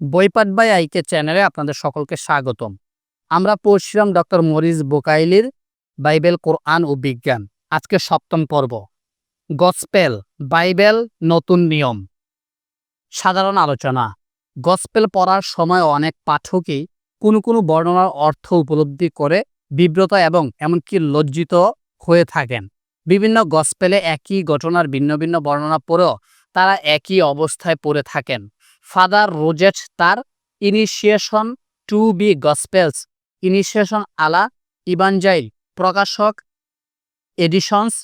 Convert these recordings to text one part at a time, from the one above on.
বইপাট by আইকে চ্যানেলে আপনাদের সকলকে স্বাগতম। আমরা পড়ছিলাম ডক্টর মরিস বোকাইলির বাইবেল, কোরআন ও বিজ্ঞান। আজকে সপ্তম পর্ব। গসপেল, বাইবেল নতুন নিয়ম। সাধারণ আলোচনা। গসপেল পড়ার সময় অনেক পাঠকই কোনো কোনো বর্ণনার অর্থ উপলব্ধি করে বিব্রত এবং এমনকি লজ্জিত হয়ে থাকেন। বিভিন্ন গসপেলে একই ঘটনার ভিন্ন ভিন্ন বর্ণনা পড়েও তারা একই অবস্থায় পড়ে থাকেন। ফাদার রোজেট তার initiation to B gospels initiation আলা ইভানজাইল প্রকাশক এডিশনস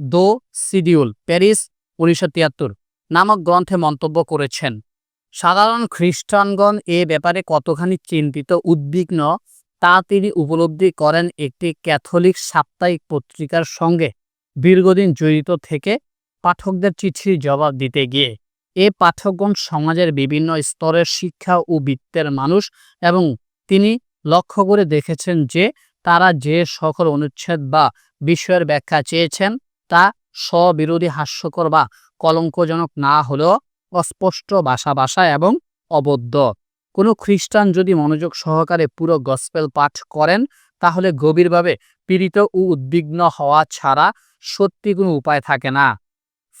দো সিডিউল প্যারিস উনিশশো তিয়াত্তর নামক গ্রন্থে মন্তব্য করেছেন। সাধারণ খ্রিস্টানগণ এ ব্যাপারে কতখানি চিন্তিত, উদ্বিগ্ন, তা তিনি উপলব্ধি করেন একটি ক্যাথলিক সাপ্তাহিক পত্রিকার সঙ্গে। দীর্ঘদিন জড়িত থেকে পাঠকদের চিঠির জবাব দিতে গিয়ে এ পাঠকগণ সমাজের বিভিন্ন স্তরের শিক্ষা ও বৃত্তের মানুষ এবং তিনি লক্ষ্য করে দেখেছেন যে তারা যে সকল অনুচ্ছেদ বা বিষয়ের ব্যাখ্যা চেয়েছেন তা স্ববিরোধী, হাস্যকর বা কলঙ্কজনক না হলেও অস্পষ্ট ভাষা ভাষা এবং অবদ্ধ কোনো খ্রিস্টান যদি মনোযোগ সহকারে পুরো গসপেল পাঠ করেন, তাহলে গভীরভাবে পীড়িত ও উদ্বিগ্ন হওয়া ছাড়া সত্যি কোনো উপায় থাকে না।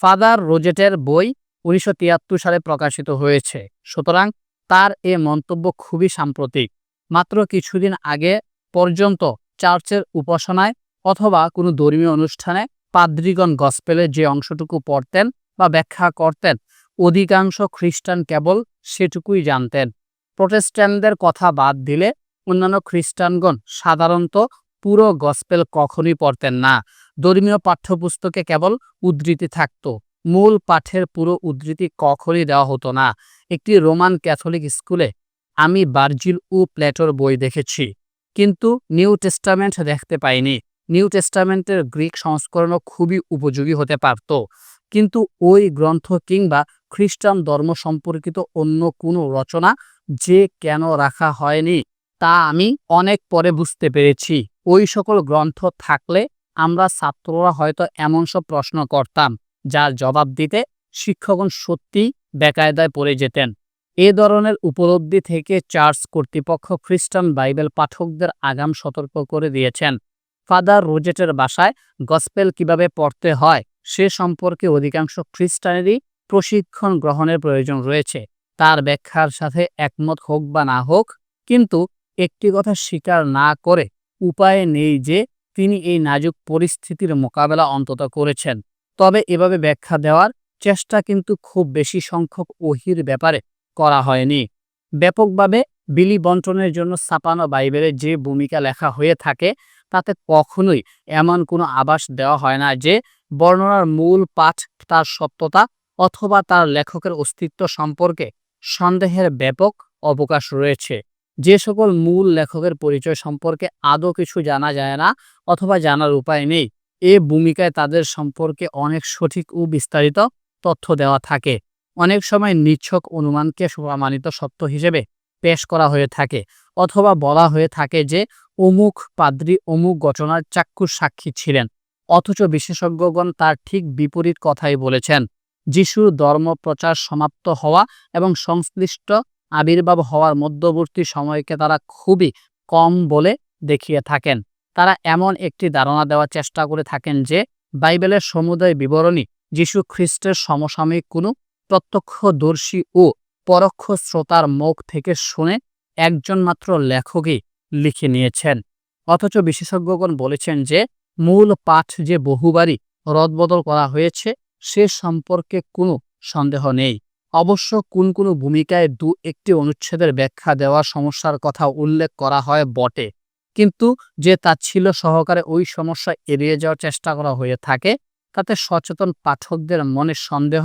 ফাদার রোজেটের বই উনিশশো তিয়াত্তর সালে প্রকাশিত হয়েছে। সুতরাং তার এ মন্তব্য খুবই সাম্প্রতিক। মাত্র কিছুদিন আগে পর্যন্ত চার্চের উপাসনায় অথবা কোনো ধর্মীয় অনুষ্ঠানে পাদ্রিগণ গসপেলের যে অংশটুকু পড়তেন বা ব্যাখ্যা করতেন, অধিকাংশ খ্রিস্টান কেবল সেটুকুই জানতেন। প্রটেস্ট্যান্টদের কথা বাদ দিলে অন্যান্য খ্রিস্টানগণ সাধারণত পুরো গসপেল কখনই পড়তেন না। ধর্মীয় পাঠ্যপুস্তকে কেবল উদ্ধৃতি থাকতো। মূল পাঠের পুরো উদ্ধৃতি কখনই দেওয়া হতো না। একটি রোমান ক্যাথলিক স্কুলে আমি বার্জিল ও প্লেটোর বই দেখেছি, কিন্তু নিউ টেস্টামেন্ট দেখতে পাইনি। নিউ টেস্টামেন্টের গ্রিক সংস্করণও খুবই উপযোগী হতে পারত, কিন্তু ওই গ্রন্থ কিংবা খ্রিস্টান ধর্ম সম্পর্কিত অন্য কোনো রচনা যে কেন রাখা হয়নি, তা আমি অনেক পরে বুঝতে পেরেছি। ওই সকল গ্রন্থ থাকলে আমরা ছাত্ররা হয়তো এমন সব প্রশ্ন করতাম। যার জবাব দিতে শিক্ষকগণ সত্যিই বেকায়দায় পড়ে যেতেন। এ ধরনের উপলব্ধি থেকে চার্চ কর্তৃপক্ষ খ্রিস্টান বাইবেল পাঠকদের আগাম সতর্ক করে দিয়েছেন। ফাদার রোজেটের বাসায় গসপেল কীভাবে পড়তে হয় সে সম্পর্কে অধিকাংশ খ্রিস্টানেরই প্রশিক্ষণ গ্রহণের প্রয়োজন রয়েছে। তার ব্যাখ্যার সাথে একমত হোক বা না হোক, কিন্তু একটি কথা স্বীকার না করে উপায় নেই যে তিনি এই নাজুক পরিস্থিতির মোকাবেলা অন্তত করেছেন। তবে এভাবে ব্যাখ্যা দেওয়ার চেষ্টা কিন্তু খুব বেশি সংখ্যক ওহির ব্যাপারে করা হয়নি। ব্যাপকভাবে বিলি বন্টনের জন্য ছাপানো বাইবেলে যে ভূমিকা লেখা হয়ে থাকে, তাতে কখনোই এমন কোনো আভাস দেওয়া হয় না যে বর্ণনার মূল পাঠ তার সত্যতা অথবা তার লেখকের অস্তিত্ব সম্পর্কে সন্দেহের ব্যাপক অবকাশ রয়েছে। যে সকল মূল লেখকের পরিচয় সম্পর্কে আদৌ কিছু জানা যায় না অথবা জানার উপায় নেই। এ ভূমিকায় তাদের সম্পর্কে অনেক সঠিক ও বিস্তারিত তথ্য দেওয়া থাকে। অনেক সময় নিচ্ছক অনুমানকে প্রমাণিত সত্য হিসেবে পেশ করা হয়ে থাকে অথবা বলা হয়ে থাকে যে অমুক পাদ্রী অমুক ঘটনার চাক্ষুষ সাক্ষী ছিলেন, অথচ বিশেষজ্ঞগণ তার ঠিক বিপরীত কথাই বলেছেন। যিশুর ধর্ম প্রচার সমাপ্ত হওয়া এবং সংশ্লিষ্ট আবির্ভাব হওয়ার মধ্যবর্তী সময়কে তারা খুবই কম বলে দেখিয়ে থাকেন। তারা এমন একটি ধারণা দেওয়ার চেষ্টা করে থাকেন যে বাইবেলের সমুদয় বিবরণী যীশু খ্রিস্টের সমসাময়িক কোনো প্রত্যক্ষদর্শী ও পরোক্ষ শ্রোতার মুখ থেকে শুনে একজন মাত্র লেখকই লিখে নিয়েছেন। অথচ বিশেষজ্ঞগণ বলেছেন যে মূল পাঠ যে বহুবারই রদবদল করা হয়েছে সে সম্পর্কে কোনো সন্দেহ নেই। অবশ্য কোন কোনো ভূমিকায় দু একটি অনুচ্ছেদের ব্যাখ্যা দেওয়া সমস্যার কথা উল্লেখ করা হয় বটে। কিন্তু যে তাচ্ছিল্য সহকারে ওই সমস্যা এড়িয়ে যাওয়ার চেষ্টা করা হয়ে থাকে। তাতে সচেতন পাঠকদের মনে সন্দেহ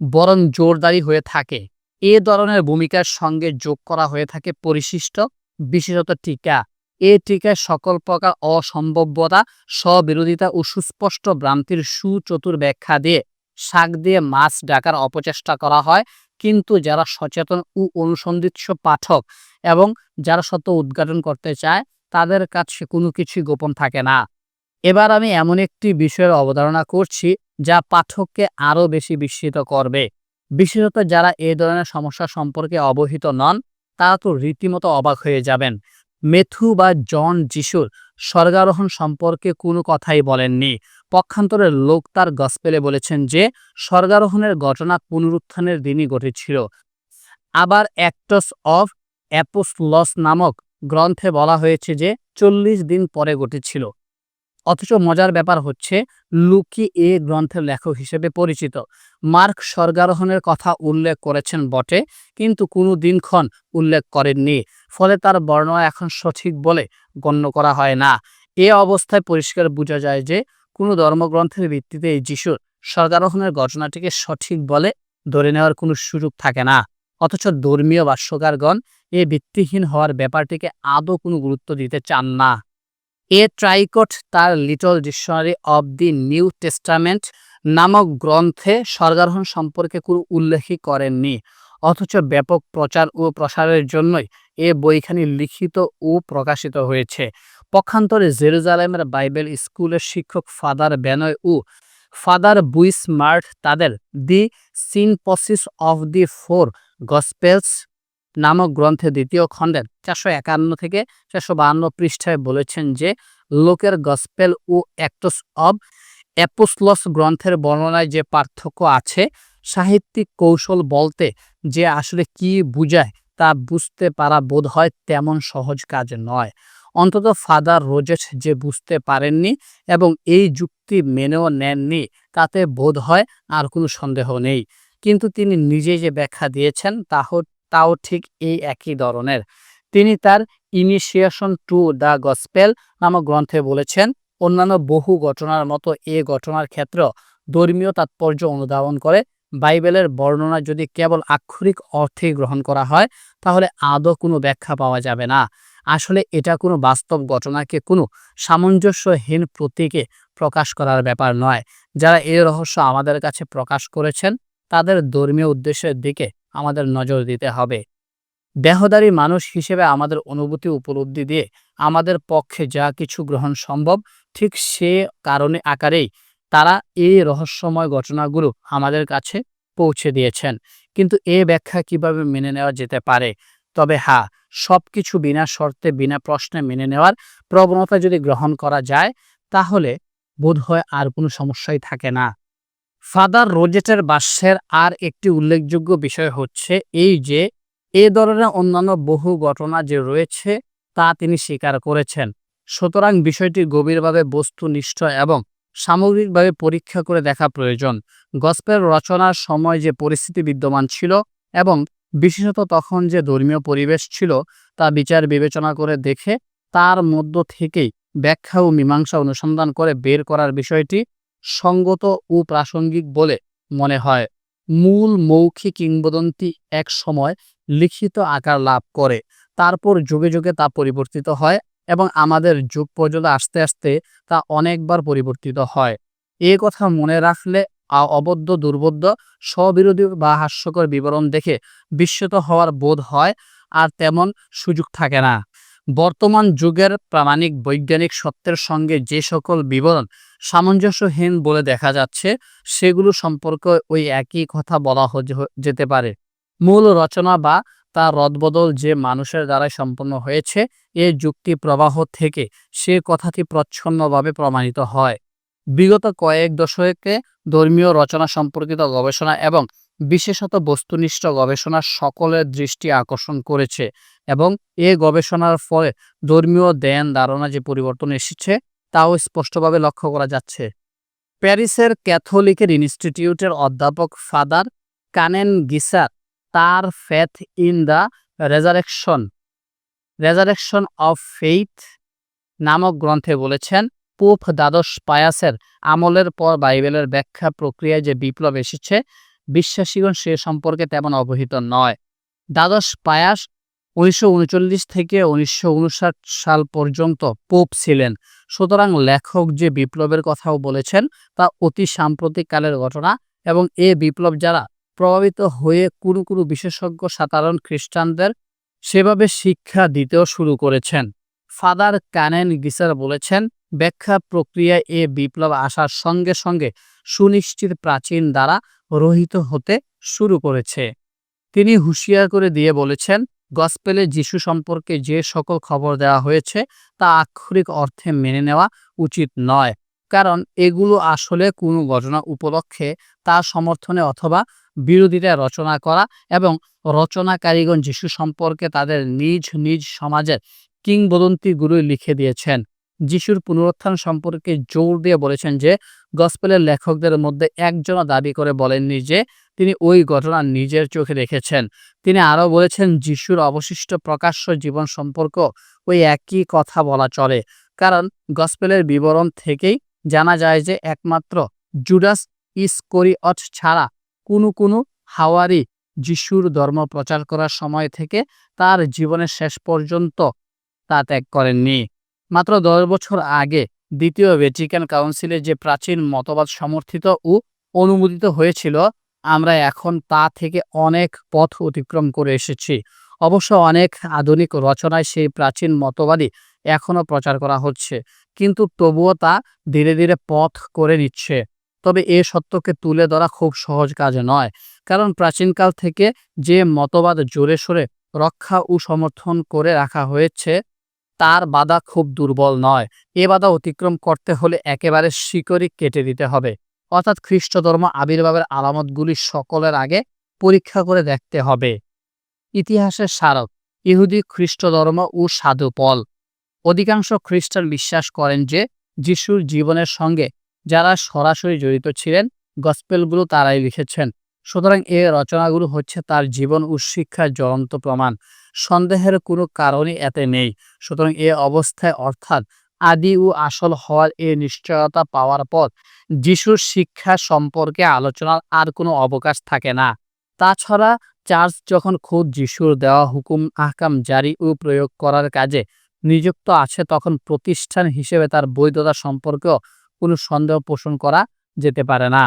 বরং জোরদারি হয়ে থাকে। এ ধরনের ভূমিকার সঙ্গে যোগ করা হয়ে থাকে পরিশিষ্ট বিশেষত টিকা। এ টিকায় সকল প্রকার অসম্ভব্যতা স্ববিরোধিতা ও সুস্পষ্ট ভ্রান্তির সুচতুর ব্যাখ্যা দিয়ে শাক দিয়ে মাছ ডাকার অপচেষ্টা করা হয়। কিন্তু যারা সচেতন ও অনুসন্ধিৎস পাঠক এবং যারা সত্য উদ্ঘাটন করতে চায় তাদের কাছে কোনো কিছুই গোপন থাকে না। এবার আমি এমন একটি বিষয়ের অবতারণা করছি, যা পাঠককে আরও বেশি বিস্মিত করবে। বিশেষত যারা এই ধরনের সমস্যা সম্পর্কে অবহিত নন, তারা তো রীতিমতো অবাক হয়ে যাবেন। মেথু বা জন যিশুর স্বর্গারোহণ সম্পর্কে কোনো কথাই বলেননি। পক্ষান্তরের লোক তার গসপেলে বলেছেন যে, স্বর্গারোহণের ঘটনা পুনরুত্থানের দিনই ঘটেছিল। আবার অ্যাক্টস অফ অ্যাপোস্লস নামক গ্রন্থে বলা হয়েছে যে চল্লিশ দিন পরে ঘটেছিল। অথচ মজার ব্যাপার হচ্ছে, লুকি এ গ্রন্থের লেখক হিসেবে পরিচিত। মার্ক স্বর্গারোহণের কথা উল্লেখ করেছেন বটে, কিন্তু কোনো দিনক্ষণ উল্লেখ করেননি। ফলে তার বর্ণনা এখন সঠিক বলে গণ্য করা হয় না। এ অবস্থায় পরিষ্কার বোঝা যায় যে, কোনো ধর্মগ্রন্থের ভিত্তিতে এই যিশুর স্বর্গারোহণের ঘটনাটিকে সঠিক বলে ধরে নেওয়ার কোনো সুযোগ থাকে না। অথচ ধর্মীয় ভাষ্যকারগণ এ ভিত্তিহীন হওয়ার ব্যাপারটিকে আদৌ কোনো গুরুত্ব দিতে চান না। এ ট্রাইকট তার little dictionary of the New Testament নামক গ্রন্থে স্বর্গারোহণ সম্পর্কে কোনো উল্লেখই করেননি, অথচ ব্যাপক প্রচার ও প্রসারের জন্যই এ বইখানি লিখিত ও প্রকাশিত হয়েছে। পক্ষান্তরে জেরুজালেমের বাইবেল স্কুলের শিক্ষক ফাদার বেনয় ও ফাদার বুইস মার্ট তাদের the synopsis of the four gospels নামক গ্রন্থে দ্বিতীয় খণ্ডের চারশো একান্ন থেকে চারশো বাহান্ন পৃষ্ঠায় বলেছেন যে, লোকের গসপেল ও অ্যাক্টস অব অ্যাপোসলস গ্রন্থের বর্ণনায় যে পার্থক্য আছে, সাহিত্যিক কৌশল বলতে যে আসলে কি বুঝায় তা বুঝতে পারা বোধ হয় তেমন সহজ কাজ নয়। অন্তত ফাদার রোজেট যে বুঝতে পারেননি এবং এই যুক্তি মেনেও নেননি, তাতে বোধ হয় আর কোনো সন্দেহ নেই। কিন্তু তিনি নিজে যে ব্যাখ্যা দিয়েছেন তাহ তাও ঠিক এই একই ধরনের। তিনি তার ইনিশিয়েশন টু দ্য গসপেল নামক গ্রন্থে বলেছেন, অন্যান্য বহু ঘটনার মতো এ ঘটনার ক্ষেত্র ধর্মীয় তাৎপর্য অনুধাবন করে। বাইবেলের বর্ণনা যদি কেবল আক্ষরিক অর্থেই গ্রহণ করা হয়, তাহলে আদৌ কোনো ব্যাখ্যা পাওয়া যাবে না। আসলে এটা কোনো বাস্তব ঘটনাকে কোনো সামঞ্জস্যহীন প্রতীকে প্রকাশ করার ব্যাপার নয়। যারা এই রহস্য আমাদের কাছে প্রকাশ করেছেন, তাদের ধর্মীয় উদ্দেশ্যের দিকে আমাদের নজর দিতে হবে। দেহদারী মানুষ হিসেবে আমাদের অনুভূতি উপলব্ধি দিয়ে আমাদের পক্ষে যা কিছু গ্রহণ সম্ভব, ঠিক সে কারণে আকারেই তারা এই রহস্যময় ঘটনাগুলো আমাদের কাছে পৌঁছে দিয়েছেন। কিন্তু এ ব্যাখ্যা কীভাবে মেনে নেওয়া যেতে পারে? তবে হ্যাঁ সব কিছু বিনা শর্তে, বিনা প্রশ্নে মেনে নেওয়ার প্রবণতা যদি গ্রহণ করা যায়, তাহলে বোধ হয় আর কোনো সমস্যাই থাকে না। ফাদার রোজেটের বাস্যের আর একটি উল্লেখযোগ্য বিষয় হচ্ছে এই যে, এ ধরনের অন্যান্য বহু ঘটনা যে রয়েছে তা তিনি স্বীকার করেছেন। সুতরাং বিষয়টি গভীরভাবে বস্তুনিষ্ঠ এবং সামগ্রিকভাবে পরীক্ষা করে দেখা প্রয়োজন। গসপেল রচনার সময় যে পরিস্থিতি বিদ্যমান ছিল এবং বিশেষত তখন যে ধর্মীয় পরিবেশ ছিল তা বিচার বিবেচনা করে দেখে তার মধ্য থেকেই ব্যাখ্যা ও মীমাংসা অনুসন্ধান করে বের করার বিষয়টি সঙ্গত ও প্রাসঙ্গিক বলে মনে হয়। মূল মৌখিক কিংবদন্তি এক সময় লিখিত আকার লাভ করে, তারপর যুগে যুগে তা পরিবর্তিত হয় এবং আমাদের যুগ পর্যন্ত আস্তে আস্তে তা অনেকবার পরিবর্তিত হয়। এ কথা মনে রাখলে অবদ্ধ, দুর্বোধ্য, স্ববিরোধী বা হাস্যকর বিবরণ দেখে বিস্মিত হওয়ার বোধ হয়, আর তেমন সুযোগ থাকে না। বর্তমান যুগের প্রামাণিক বৈজ্ঞানিক সত্যের সঙ্গে যে সকল বিবরণ সামঞ্জস্যহীন বলে দেখা যাচ্ছে, সেগুলো সম্পর্কে ওই একই কথা বলা যেতে পারে। মূল রচনা বা তার রদবদল যে মানুষের দ্বারাই সম্পন্ন হয়েছে, এ যুক্তি প্রবাহ থেকে সে কথাটি প্রচ্ছন্নভাবে প্রমাণিত হয়। বিগত কয়েক দশকে ধর্মীয় রচনা সম্পর্কিত গবেষণা এবং বিশেষত বস্তুনিষ্ঠ গবেষণা সকলের দৃষ্টি আকর্ষণ করেছে এবং এ গবেষণার ফলে ধর্মীয় ধ্যান ধারণা যে পরিবর্তন এসেছে, তাও স্পষ্টভাবে লক্ষ্য করা যাচ্ছে। প্যারিসের ক্যাথলিকের ইনস্টিটিউটের অধ্যাপক ফাদার কানেন গিসার তার faith in the resurrection resurrection of faith নামক গ্রন্থে বলেছেন, পোপ দ্বাদশ পায়াসের আমলের পর বাইবেলের ব্যাখ্যা প্রক্রিয়ায় যে বিপ্লব এসেছে বিশ্বাসীগণ সে সম্পর্কে তেমন অবহিত নয়। দ্বাদশ পায়াস উনিশশো থেকে উনিশশো উনষাট সাল পর্যন্ত পোপ ছিলেন। সুতরাং লেখক যে বিপ্লবের কথাও বলেছেন, তা অতি সাম্প্রতিক কালের ঘটনা এবং এ বিপ্লব যারা প্রভাবিত হয়ে কোনো কোনো বিশেষজ্ঞ সাধারণ খ্রিস্টানদের সেভাবে শিক্ষা দিতেও শুরু করেছেন। ফাদার কানেন গিসার বলেছেন, ব্যাখ্যা প্রক্রিয়ায় এ বিপ্লব আসার সঙ্গে সঙ্গে সুনিশ্চিত প্রাচীন দ্বারা রহিত হতে শুরু করেছে। তিনি হুঁশিয়ার করে দিয়ে বলেছেন, গসপেলে যিশু সম্পর্কে যে সকল খবর দেওয়া হয়েছে, তা আক্ষরিক অর্থে মেনে নেওয়া উচিত নয়। কারণ এগুলো আসলে কোনো ঘটনা উপলক্ষে তার সমর্থনে অথবা বিরোধিতা রচনা করা এবং রচনাকারীগণ যিশু সম্পর্কে তাদের নিজ নিজ সমাজের কিংবদন্তিগুলোই লিখে দিয়েছেন। যিশুর পুনরুত্থান সম্পর্কে জোর দিয়ে বলেছেন যে, গসপেলের লেখকদের মধ্যে একজনও দাবি করে বলেননি যে, তিনি ওই ঘটনা নিজের চোখে দেখেছেন। তিনি আরও বলেছেন, যিশুর অবশিষ্ট প্রকাশ্য জীবন সম্পর্ক ওই একই কথা বলা চলে। কারণ গসপেলের বিবরণ থেকেই জানা যায় যে, একমাত্র জুডাস ইসকরিয়ট ছাড়া কোনো কোনো হাওয়ারি যিশুর ধর্ম প্রচার করার সময় থেকে তার জীবনের শেষ পর্যন্ত তা ত্যাগ করেননি। মাত্র দশ বছর আগে দ্বিতীয় ভ্যাটিকান কাউন্সিলে যে প্রাচীন মতবাদ সমর্থিত ও অনুমোদিত হয়েছিল, আমরা এখন তা থেকে অনেক পথ অতিক্রম করে এসেছি। অবশ্য অনেক আধুনিক রচনায় সেই প্রাচীন মতবাদই এখনও প্রচার করা হচ্ছে, কিন্তু তবুও তা ধীরে ধীরে পথ করে নিচ্ছে। তবে এ সত্যকে তুলে ধরা খুব সহজ কাজ নয়, কারণ প্রাচীনকাল থেকে যে মতবাদ জোরে সোরে রক্ষা ও সমর্থন করে রাখা হয়েছে তার বাধা খুব দুর্বল নয়। এ বাধা অতিক্রম করতে হলে একেবারে শিকড়ি কেটে দিতে হবে। অর্থাৎ খ্রিস্ট ধর্ম আবির্ভাবের আলামতগুলি সকলের আগে পরীক্ষা করে দেখতে হবে। ইতিহাসের স্মারক, ইহুদি খ্রিস্ট ধর্ম ও সাধু পল। অধিকাংশ খ্রিস্টান বিশ্বাস করেন যে, যিশুর জীবনের সঙ্গে যারা সরাসরি জড়িত ছিলেন, গসপেলগুলো তারাই লিখেছেন। সুতরাং এ রচনাগুলো হচ্ছে তার জীবন ও শিক্ষার জ্বলন্ত প্রমাণ। সন্দেহের কোনো কারণই এতে নেই। সুতরাং এ অবস্থায় অর্থাৎ আদি ও আসল হওয়ার এ নিশ্চয়তা পাওয়ার পর যিশুর শিক্ষা সম্পর্কে আলোচনার আর কোনো অবকাশ থাকে না। তাছাড়া চার্চ যখন খোদ যিশুর দেওয়া হুকুম, আহকাম জারি ও প্রয়োগ করার কাজে নিযুক্ত আছে, তখন প্রতিষ্ঠান হিসেবে তার বৈধতা সম্পর্কেও কোনো সন্দেহ পোষণ করা যেতে পারে না।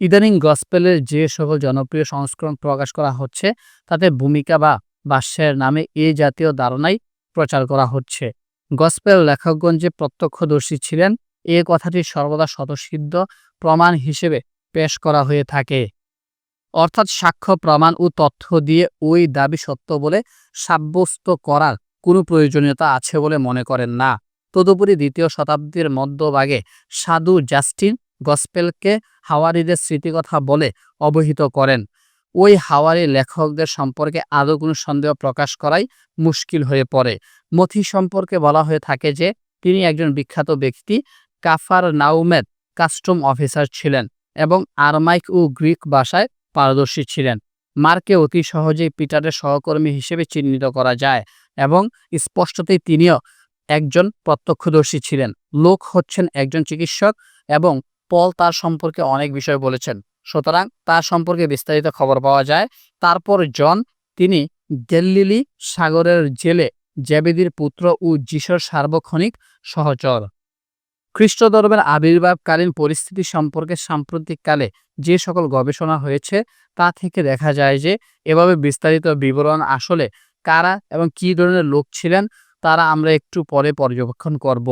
ইদানিং গসপেলের যে সকল জনপ্রিয় সংস্করণ প্রকাশ করা হচ্ছে, তাতে ভূমিকা বা বাস্যের নামে এ জাতীয় ধারণাই প্রচার করা হচ্ছে। গসপেল লেখকগণ যে প্রত্যক্ষদর্শী ছিলেন, এ কথাটি সর্বদা স্বতঃসিদ্ধ প্রমাণ হিসেবে পেশ করা হয়ে থাকে। অর্থাৎ সাক্ষ্য, প্রমাণ ও তথ্য দিয়ে ওই দাবি সত্য বলে সাব্যস্ত করার কোনো প্রয়োজনীয়তা আছে বলে মনে করেন না। তদুপরি দ্বিতীয় শতাব্দীর মধ্যভাগে সাধু জাস্টিন গসপেলকে হাওয়ারিদের স্মৃতিকথা বলে অবহিত করেন। ওই হাওয়ারি লেখকদের সম্পর্কে আদৌ কোনো সন্দেহ প্রকাশ করাই মুশকিল হয়ে পড়ে। মথি সম্পর্কে বলা হয়ে থাকে যে, তিনি একজন বিখ্যাত ব্যক্তি, কাফার নাউমেদ কাস্টম অফিসার ছিলেন এবং আরমাইক ও গ্রিক ভাষায় পারদর্শী ছিলেন। মার্কে অতি সহজেই পিটারের সহকর্মী হিসেবে চিহ্নিত করা যায় এবং স্পষ্টতই তিনিও একজন প্রত্যক্ষদর্শী ছিলেন। লোক হচ্ছেন একজন চিকিৎসক এবং পল তার সম্পর্কে অনেক বিষয় বলেছেন। সুতরাং তার সম্পর্কে বিস্তারিত খবর পাওয়া যায়। তারপর জন, তিনি গেল্লিলি সাগরের জেলে জেবেদির পুত্র ও যিশোর সার্বক্ষণিক সহচর। খ্রিস্ট ধর্মের আবির্ভাবকালীন পরিস্থিতি সম্পর্কে সাম্প্রতিককালে যে সকল গবেষণা হয়েছে, তা থেকে দেখা যায় যে এভাবে বিস্তারিত বিবরণ আসলে কারা এবং কী ধরনের লোক ছিলেন, তারা আমরা একটু পরে পর্যবেক্ষণ করব।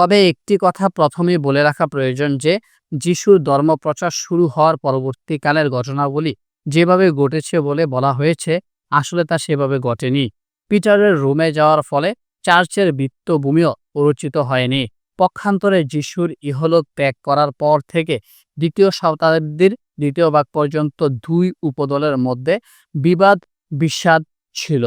তবে একটি কথা প্রথমে বলে রাখা প্রয়োজন যে, যিশুর ধর্মপ্রচার শুরু হওয়ার পরবর্তীকালের ঘটনাবলী যেভাবে ঘটেছে বলে বলা হয়েছে, আসলে তা সেভাবে ঘটেনি। পিটারের রোমে যাওয়ার ফলে চার্চের বৃত্তভূমিও রচিত হয়নি। পক্ষান্তরে যিশুর ইহলোক ত্যাগ করার পর থেকে দ্বিতীয় শতাব্দীর দ্বিতীয় ভাগ পর্যন্ত দুই উপদলের মধ্যে বিবাদ বিষাদ ছিল।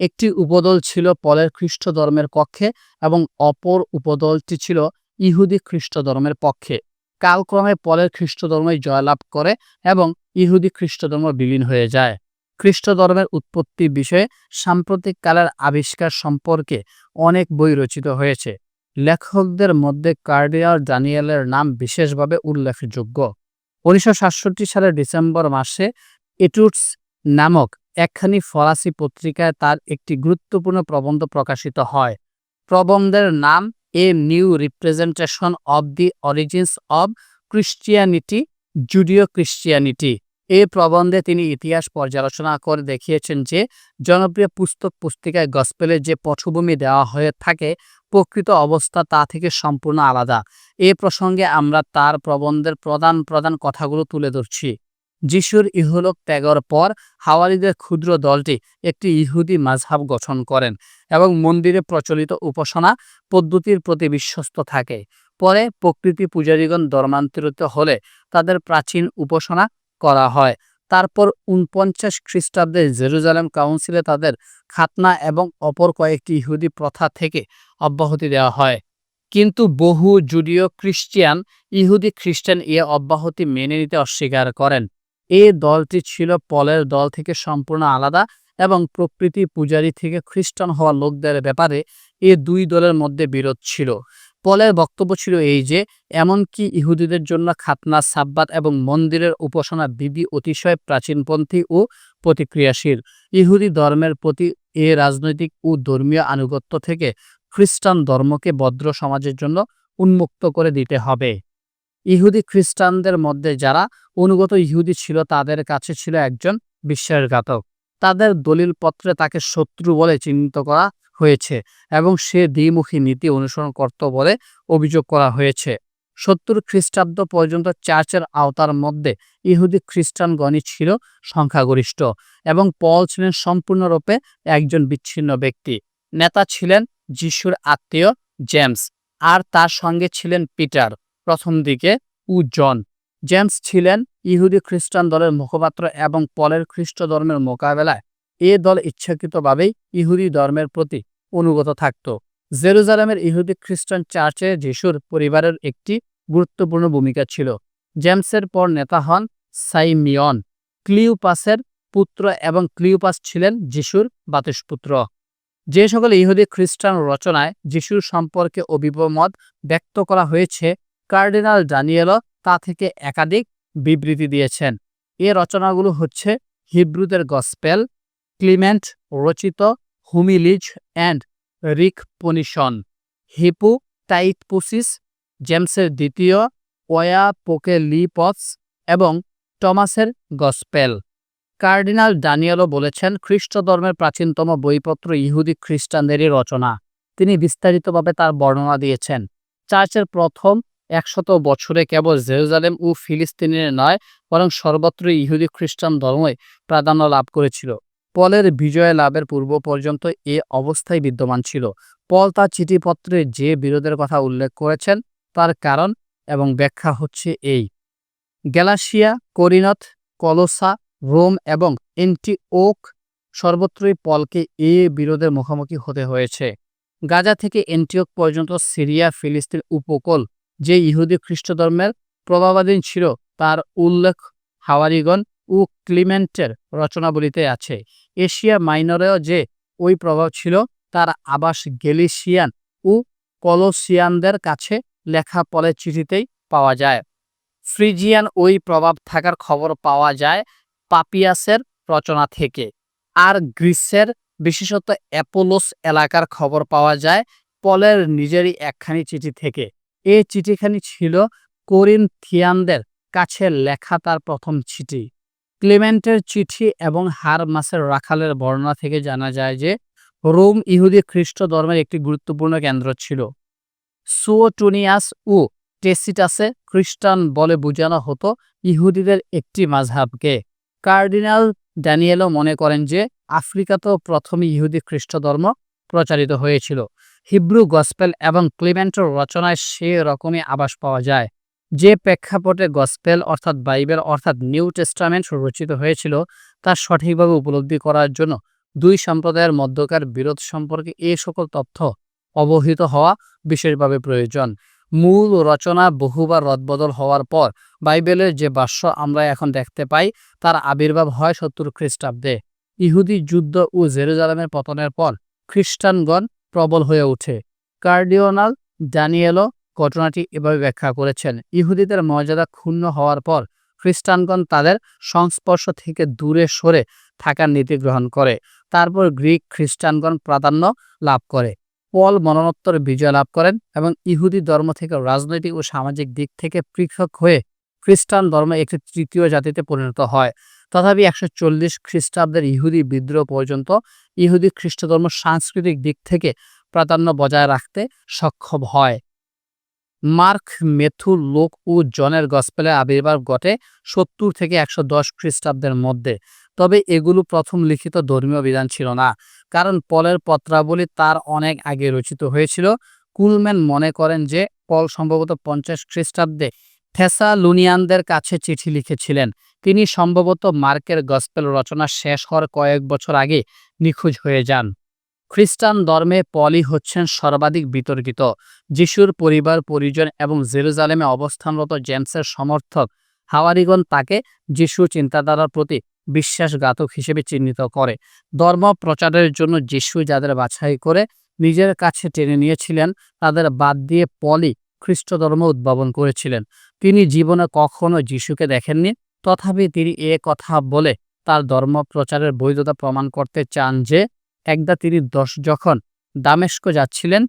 একটি উপদল ছিল পলের খ্রিস্ট ধর্মের পক্ষে এবং অপর উপদলটি ছিল ইহুদি খ্রিস্ট ধর্মের পক্ষে। কালক্রমে পলের খ্রিস্ট ধর্মই জয়লাভ করে এবং ইহুদি খ্রিস্ট ধর্ম বিলীন হয়ে যায়। খ্রিস্ট ধর্মের উৎপত্তি বিষয়ে সাম্প্রতিক কালের আবিষ্কার সম্পর্কে অনেক বই রচিত হয়েছে। লেখকদের মধ্যে কার্ডিনাল ড্যানিয়েলের নাম বিশেষভাবে উল্লেখযোগ্য। উনিশশো সাতষট্টি সালের ডিসেম্বর মাসে এটুটস নামক একখানি ফরাসি পত্রিকায় তার একটি গুরুত্বপূর্ণ প্রবন্ধ প্রকাশিত হয়। প্রবন্ধের নাম a new representation of the origins of Christianity Judeo Christianity এই প্রবন্ধে তিনি ইতিহাস পর্যালোচনা করে দেখিয়েছেন যে, জনপ্রিয় পুস্তক পুস্তিকায় গসপেলের যে পটভূমি দেওয়া হয়ে থাকে, প্রকৃত অবস্থা তা থেকে সম্পূর্ণ আলাদা। এ প্রসঙ্গে আমরা তার প্রবন্ধের প্রধান প্রধান কথাগুলো তুলে ধরছি। যিশুর ইহলোক ত্যাগের পর হাওয়ারিদের ক্ষুদ্র দলটি একটি ইহুদি মাঝহাব গঠন করেন এবং মন্দিরে প্রচলিত উপাসনা পদ্ধতির প্রতি বিশ্বস্ত থাকে। পরে প্রকৃতি পূজারীগণ ধর্মান্তরিত হলে তাদের প্রাচীন উপাসনা করা হয়। তারপর উনপঞ্চাশ খ্রিস্টাব্দে জেরুজালেম কাউন্সিলে তাদের খাতনা এবং অপর কয়েকটি ইহুদি প্রথা থেকে অব্যাহতি দেওয়া হয়। কিন্তু বহু জুডিও খ্রিস্টিয়ান ইহুদি খ্রিস্টান এ অব্যাহতি মেনে নিতে অস্বীকার করেন। এই দলটি ছিল পলের দল থেকে সম্পূর্ণ আলাদা এবং প্রকৃতি পূজারী থেকে খ্রিস্টান হওয়া লোকদের ব্যাপারে এ দুই দলের মধ্যে বিরোধ ছিল। পলের বক্তব্য ছিল এই যে, এমনকি ইহুদিদের জন্য খাতনা, সাব্বাত এবং মন্দিরের উপাসনা বিধি অতিশয় প্রাচীনপন্থী ও প্রতিক্রিয়াশীল। ইহুদি ধর্মের প্রতি এ রাজনৈতিক ও ধর্মীয় আনুগত্য থেকে খ্রিস্টান ধর্মকে ভদ্র সমাজের জন্য উন্মুক্ত করে দিতে হবে। ইহুদি খ্রিস্টানদের মধ্যে যারা অনুগত ইহুদি ছিল, তাদের কাছে ছিল একজন বিশ্বাসঘাতক। তাদের দলিলপত্রে তাকে শত্রু বলে চিহ্নিত করা হয়েছে এবং সে দ্বিমুখী নীতি অনুসরণ করত বলে অভিযোগ করা হয়েছে। সত্তর খ্রিস্টাব্দ পর্যন্ত চার্চের আওতার মধ্যে ইহুদি খ্রিস্টানগণই ছিল সংখ্যাগরিষ্ঠ এবং পল ছিলেন সম্পূর্ণরূপে একজন বিচ্ছিন্ন ব্যক্তি। নেতা ছিলেন যিশুর আত্মীয় জেমস, আর তার সঙ্গে ছিলেন পিটার। প্রথম দিকে উ জন। জেমস ছিলেন ইহুদি খ্রিস্টান দলের মুখপাত্র এবং পলের খ্রিস্ট ধর্মের মোকাবেলায় এ দল ইচ্ছাকৃতভাবেই ইহুদি ধর্মের প্রতি অনুগত থাকত। জেরুজালেমের ইহুদি খ্রিস্টান চার্চে যিশুর পরিবারের একটি গুরুত্বপূর্ণ ভূমিকা ছিল। জেমসের পর নেতা হন সাইমিয়ন। ক্লিউপাসের পুত্র এবং ক্লিউপাস ছিলেন যিশুর বাতিসপুত্র। যে সকল ইহুদি খ্রিস্টান রচনায় যিশুর সম্পর্কে অভিমত ব্যক্ত করা হয়েছে কার্ডিনাল ডানিয়েলও তা থেকে একাধিক বিবৃতি দিয়েছেন। এ রচনাগুলো হচ্ছে হিব্রুদের গসপেল, ক্লিমেন্ট রচিত হুমিলিজ অ্যান্ড রিক পনিশন হিপু টাইটপুসিস জেমসের দ্বিতীয় ওয়া পোকেলিপস এবং টমাসের গসপেল। কার্ডিনাল ডানিয়েলও বলেছেন খ্রিস্ট ধর্মের প্রাচীনতম বইপত্র ইহুদি খ্রিস্টানদেরই রচনা। তিনি বিস্তারিতভাবে তার বর্ণনা দিয়েছেন। চার্চের প্রথম একশত বছরে কেবল জেরুজালেম ও ফিলিস্তিনের নয়, বরং সর্বত্র ইহুদি খ্রিস্টান ধর্মই প্রাধান্য লাভ করেছিল। পলের বিজয় লাভের পূর্ব পর্যন্ত এ অবস্থায় বিদ্যমান ছিল। পল তার চিঠিপত্রে যে বিরোধের কথা উল্লেখ করেছেন, তার কারণ এবং ব্যাখ্যা হচ্ছে এই। গ্যালাসিয়া, করিনথ, কলোসা, রোম এবং এন্টিওক সর্বত্রই পলকে এ বিরোধের মুখোমুখি হতে হয়েছে। গাজা থেকে এন্টিওক পর্যন্ত সিরিয়া, ফিলিস্তিন উপকূল যে ইহুদি খ্রিস্ট ধর্মের প্রভাবাধীন ছিল, তার উল্লেখ হাওয়ারিগণ ও ক্লিমেন্টের রচনাবলিতে আছে। এশিয়া মাইনরেও যে ওই প্রভাব ছিল, তার আবাস গেলিসিয়ান ও কলোসিয়ানদের কাছে লেখা পলে চিঠিতেই পাওয়া যায়। ফ্রিজিয়ান ওই প্রভাব থাকার খবর পাওয়া যায় পাপিয়াসের রচনা থেকে। আর গ্রিসের বিশেষত অ্যাপোলোস এলাকার খবর পাওয়া যায় পলের নিজেরই একখানি চিঠি থেকে। এই চিঠিখানি ছিল কোরিনথিয়ানদের কাছে লেখা তার প্রথম চিঠি। ক্লেমেন্টের চিঠি এবং হার মাসের রাখালের বর্ণনা থেকে জানা যায় যে, রোম ইহুদি খ্রিস্ট ধর্মের একটি গুরুত্বপূর্ণ কেন্দ্র ছিল। সুওটুনিয়াস ও টেসিটাসে খ্রিস্টান বলে বোঝানো হতো ইহুদিদের একটি মাঝহাবকে। কার্ডিনাল ড্যানিয়েলও মনে করেন যে, আফ্রিকাতেও প্রথম ইহুদি খ্রিস্ট ধর্ম প্রচারিত হয়েছিল। হিব্রু গসপেল এবং ক্লিমেন্টের রচনায় সে রকমই আবাস পাওয়া যায়। যে প্রেক্ষাপটে গসপেল অর্থাৎ বাইবেল অর্থাৎ নিউ টেস্টামেন্ট রচিত হয়েছিল, তা সঠিকভাবে উপলব্ধি করার জন্য দুই সম্প্রদায়ের মধ্যকার বিরোধ সম্পর্কে এ সকল তথ্য অবহিত হওয়া বিশেষভাবে প্রয়োজন। মূল রচনা বহুবার রদবদল হওয়ার পর বাইবেলের যে ভাষ্য আমরা এখন দেখতে পাই, তার আবির্ভাব হয় সত্তর খ্রিস্টাব্দে। ইহুদি যুদ্ধ ও জেরুজালামের পতনের পর খ্রিস্টানগণ প্রবল হয়ে ওঠে। কার্ডিওনাল ড্যানিয়েলও ঘটনাটি এভাবে ব্যাখ্যা করেছেন। ইহুদিদের মর্যাদা ক্ষুণ্ণ হওয়ার পর খ্রিস্টানগণ তাদের সংস্পর্শ থেকে দূরে সরে থাকার নীতি গ্রহণ করে। তারপর গ্রিক খ্রিস্টানগণ প্রাধান্য লাভ করে। পল মরণোত্তর বিজয় লাভ করেন এবং ইহুদি ধর্ম থেকে রাজনৈতিক ও সামাজিক দিক থেকে পৃথক হয়ে খ্রিস্টান ধর্ম একটি তৃতীয় জাতিতে পরিণত হয়। তথাপি একশো চল্লিশ খ্রিস্টাব্দের ইহুদি বিদ্রোহ পর্যন্ত ইহুদি খ্রিস্ট ধর্ম সাংস্কৃতিক দিক থেকে প্রাধান্য বজায় রাখতে সক্ষম হয়। মার্ক মেথু লোক ও জনের গসপেলের আবির্ভাব ঘটে সত্তর থেকে একশো দশ খ্রিস্টাব্দের মধ্যে। তবে এগুলো প্রথম লিখিত ধর্মীয় বিধান ছিল না, কারণ পলের পত্রাবলী তার অনেক আগে রচিত হয়েছিল। কুলম্যান মনে করেন যে পল সম্ভবত পঞ্চাশ খ্রিস্টাব্দে থেসালুনিয়ানদের কাছে চিঠি লিখেছিলেন। তিনি সম্ভবত মার্কের গসপেল রচনা শেষ হওয়ার কয়েক বছর আগে নিখোঁজ হয়ে যান। খ্রিস্টান ধর্মে পলি হচ্ছেন সর্বাধিক বিতর্কিত। যিশুর পরিবার, পরিজন এবং জেরুজালেমে অবস্থানরত জেমসের সমর্থক হাওয়ারিগণ তাকে যিশুর চিন্তাধারার প্রতি বিশ্বাসঘাতক হিসেবে চিহ্নিত করে। ধর্ম প্রচারের জন্য যিশু যাদের বাছাই করে নিজের কাছে টেনে নিয়েছিলেন, তাদের বাদ দিয়ে পলি খ্রিস্ট ধর্ম উদ্ভাবন করেছিলেন। তিনি জীবনে কখনো যিশুকে দেখেননি। তথাপি তিনি এ কথা বলে তার ধর্ম প্রচারের বৈধতা প্রমাণ করতে চান যে, একদা তিনি দশ যখন দামেস্ক যাচ্ছিলেন,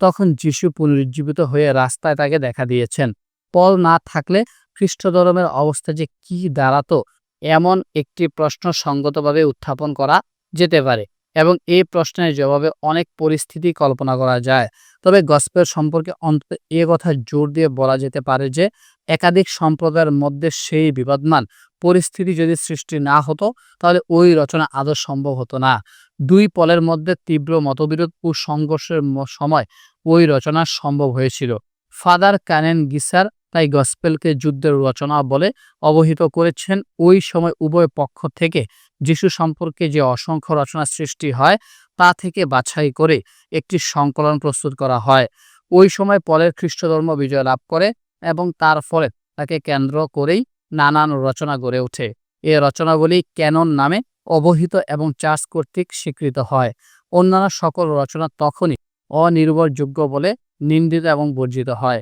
তখন যিশু পুনরুজ্জীবিত হয়ে রাস্তায় তাকে দেখা দিয়েছেন। পল না থাকলে খ্রিস্ট ধর্মের অবস্থা যে কি দাঁড়াতো, এমন একটি প্রশ্ন সঙ্গতভাবে উত্থাপন করা যেতে পারে এবং এই প্রশ্নের জবাবে অনেক পরিস্থিতি কল্পনা করা যায়। তবে গসপেল সম্পর্কে অন্তত এ কথা জোর দিয়ে বলা যেতে পারে যে একাধিক সম্প্রদায়ের মধ্যে সেই বিবাদমান পরিস্থিতি যদি সৃষ্টি না হতো, তাহলে ওই রচনা আদৌ সম্ভব হতো না। দুই পলের মধ্যে তীব্র মতবিরোধ ও সংঘর্ষের সময় ওই রচনা সম্ভব হয়েছিল। ফাদার ক্যানেন গিসার তাই গসপেলকে যুদ্ধের রচনা বলে অবহিত করেছেন। ওই সময় উভয় পক্ষ থেকে যিশু সম্পর্কে যে অসংখ্য রচনা সৃষ্টি হয়, তা থেকে বাছাই করে একটি সংকলন প্রস্তুত করা হয়। ওই সময় পলের খ্রিস্টধর্ম বিজয় লাভ করে। এবং তার ফলে তাকে কেন্দ্র করেই নানান রচনা গড়ে ওঠে। এ রচনাগুলি ক্যানন নামে অবহিত এবং চার্চ কর্তৃক স্বীকৃত হয়। অন্যান্য সকল রচনা তখনই অনির্ভরযোগ্য বলে নিন্দিত এবং বর্জিত হয়।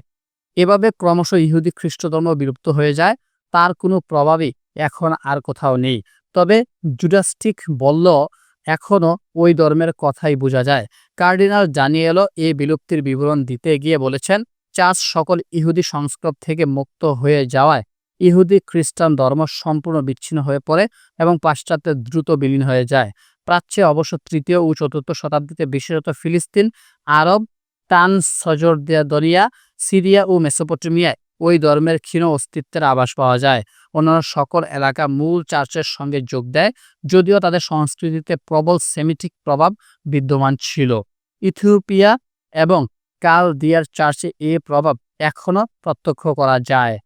এভাবে ক্রমশ ইহুদি খ্রিস্টধর্ম বিলুপ্ত হয়ে যায়। তার কোনো প্রভাবই এখন আর কোথাও নেই। তবে জুডাস্টিক বলল এখনও ওই ধর্মের কথাই বোঝা যায়। কার্ডিনাল জানিয়ে এলো এই বিলুপ্তির বিবরণ দিতে গিয়ে বলেছেন চার্চ সকল ইহুদি সংস্কৃত থেকে মুক্ত হয়ে যাওয়ায় ইহুদি খ্রিস্টান ধর্ম সম্পূর্ণ বিচ্ছিন্ন হয়ে পড়ে এবং পাশ্চাত্যে দ্রুত বিলীন হয়ে যায়। প্রাচ্যে অবশ্য তৃতীয় ও চতুর্থ শতাব্দীতে বিশেষত ফিলিস্তিন, আরব, টান সজরদিয়া সিরিয়া ও মেসোপটেমিয়ায় ওই ধর্মের ক্ষীণ অস্তিত্বের আভাস পাওয়া যায়। অন্যান্য সকল এলাকা মূল চার্চের সঙ্গে যোগ দেয়, যদিও তাদের সংস্কৃতিতে প্রবল সেমিটিক প্রভাব বিদ্যমান ছিল। ইথিওপিয়া এবং কাল দিয়ার চার্চে এ প্রভাব এখনও প্রত্যক্ষ করা যায়।